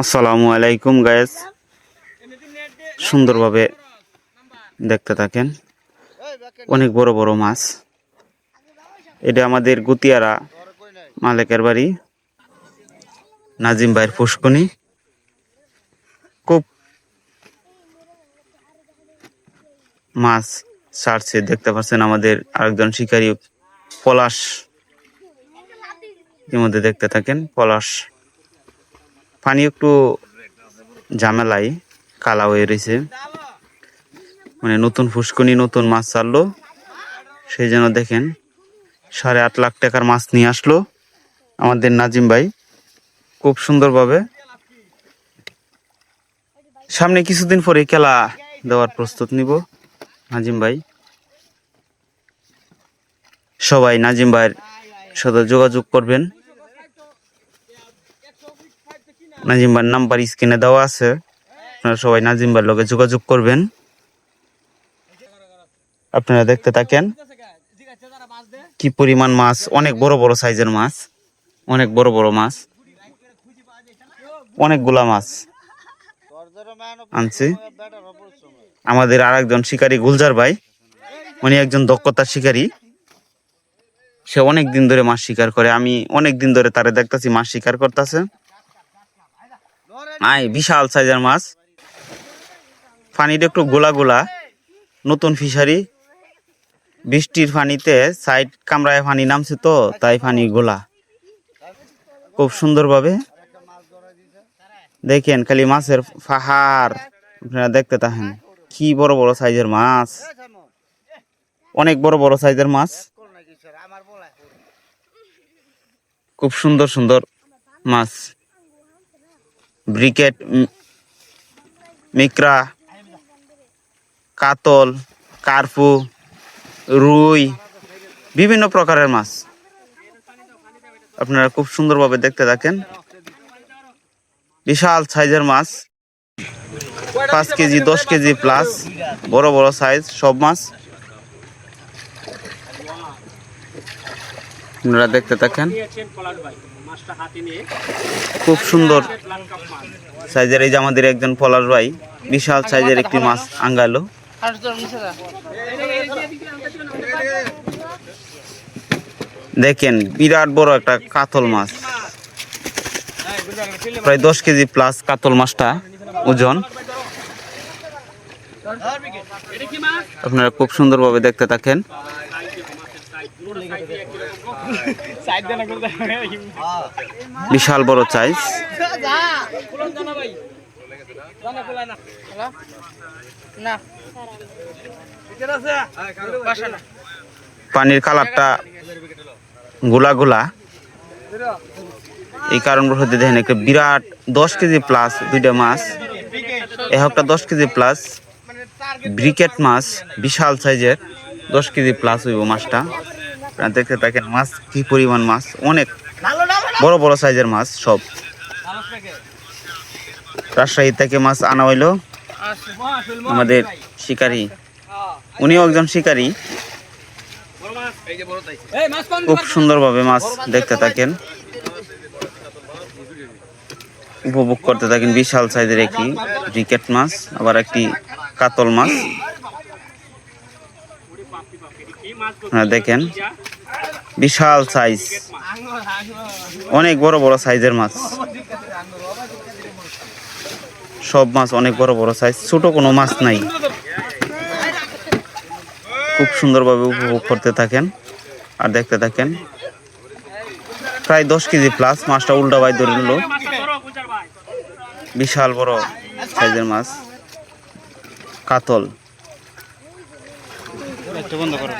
আসসালামু আলাইকুম গায়েস সুন্দরভাবে দেখতে থাকেন। অনেক বড় বড় মাছ। এটা আমাদের গুতিয়ারা মালিকের বাড়ি, নাজিম ভাইয়ের পুষ্কনি খুব মাছ ছাড়ছে, দেখতে পাচ্ছেন আমাদের আরেকজন শিকারী পলাশ। এর মধ্যে দেখতে থাকেন, পলাশ। পানি একটু ঝামেলাই কালা হয়ে রয়েছে। মানে নতুন ফুসকুনি, নতুন মাছ ছাড়লো। সেই জন্য দেখেন সাড়ে আট লাখ টাকার মাছ নিয়ে আসলো আমাদের নাজিম ভাই। খুব সুন্দরভাবে। সামনে কিছুদিন পরে খেলা দেওয়ার প্রস্তুত নিব নাজিম ভাই। সবাই নাজিম ভাইয়ের সাথে যোগাযোগ করবেন। নাজিম ভাইয়ের নাম্বার স্ক্রিনে দেওয়া আছে। আপনারা সবাই নাজিম ভাইয়ের লগে যোগাযোগ করবেন। আপনারা দেখতে থাকেন কি পরিমাণ মাছ, অনেক বড় বড় সাইজের মাছ, অনেক বড় বড় মাছ, অনেকগুলা মাছ আনছি। আমাদের আর একজন শিকারী গুলজার ভাই, উনি একজন দক্ষতার শিকারী। সে অনেক দিন ধরে মাছ শিকার করে, আমি অনেক দিন ধরে তারে দেখতাছি মাছ শিকার করতেছে। আয় বিশাল সাইজের মাছ। পানিটা একটু গোলা গোলা, নতুন ফিশারি। বৃষ্টির পানিতে সাইড কামড়ায় পানি নামছে তো, তাই পানি গোলা। খুব সুন্দরভাবে। দেখেন খালি মাছের ফাহার আপনারা দেখতে থাকেন। কি বড় বড় সাইজের মাছ। অনেক বড় বড় সাইজের মাছ। খুব সুন্দর সুন্দর মাছ। ব্রিকেট মিকরা, কাতল, কার্পু, রুই, বিভিন্ন প্রকারের মাছ। আপনারা খুব সুন্দরভাবে দেখতে থাকেন। বিশাল সাইজের মাছ। পাঁচ কেজি, দশ কেজি প্লাস বড় বড় সাইজ সব মাছ। আপনারা দেখতে থাকেন। খুব সুন্দর সাইজের এই যে আমাদের একজন পলাশ ভাই, বিশাল সাইজের একটি মাছ আঙ্গালো। দেখেন, বিরাট বড় একটা কাতল মাছ। প্রায় দশ কেজি প্লাস কাতল মাছটা ওজন। আপনারা খুব সুন্দরভাবে দেখতে থাকেন। বিশাল বড় সাইজ পানির কালারটা গোলা গোলা। এই কারণবশত দেখেন একটা বিরাট দশ কেজি প্লাস দুইটা মাছ। একটা দশ কেজি প্লাস ব্রিকেট মাছ, বিশাল সাইজের দশ কেজি প্লাস হইব মাছটা। দেখতে থাকেন মাছ কি পরিমাণ মাছ? অনেক। বড় বড় সাইজের মাছ সব। রাজশাহী থেকে মাছ আনা হইল আমাদের শিকারী। উনিও একজন শিকারী। খুব সুন্দরভাবে মাছ দেখতে থাকেন। উপভোগ করতে থাকেন বিশাল সাইজের একটি ব্রিকেট মাছ, আবার একটি কাতল মাছ। আপনারা দেখেন। বিশাল সাইজ অনেক বড় বড় সাইজের মাছ। সব মাছ অনেক বড় বড় সাইজ ছোট কোনো মাছ নাই। খুব সুন্দরভাবে উপভোগ করতে থাকেন। আর দেখতে থাকেন। প্রায় দশ কেজি প্লাস মাছটা উল্টা বাই ধরে নিল। বিশাল বড় সাইজের মাছ। কাতল।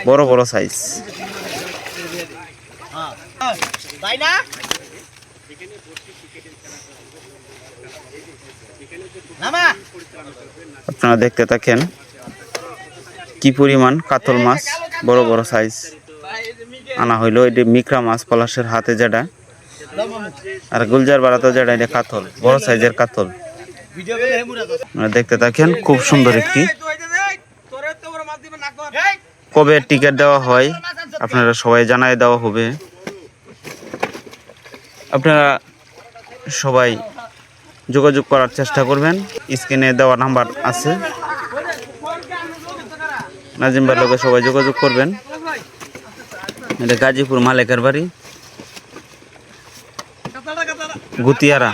বড় বড় সাইজ আপনারা দেখতে থাকেন কি পরিমাণ কাতল মাছ বড় বড় সাইজ আনা হইল এটি মিকরা মাছ পলাশের হাতে যেটা। আর গুলজার বাড়াতে যেটা, এটা কাতল, বড় সাইজের কাতল। দেখতে থাকেন, খুব সুন্দর একটি কবে টিকিট দেওয়া হয়, আপনারা সবাই জানাই দেওয়া হবে। আপনারা সবাই যোগাযোগ করার চেষ্টা করবেন। স্ক্রিনে দেওয়া নাম্বার আছে। নাজিম ভাইয়ের লোকে সবাই যোগাযোগ করবেন। এটা গাজীপুর মালেকের বাড়ি। গুতিয়ারা।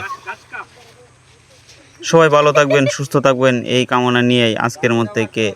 সবাই ভালো থাকবেন, সুস্থ থাকবেন। এই কামনা নিয়েই আজকের মধ্যে কে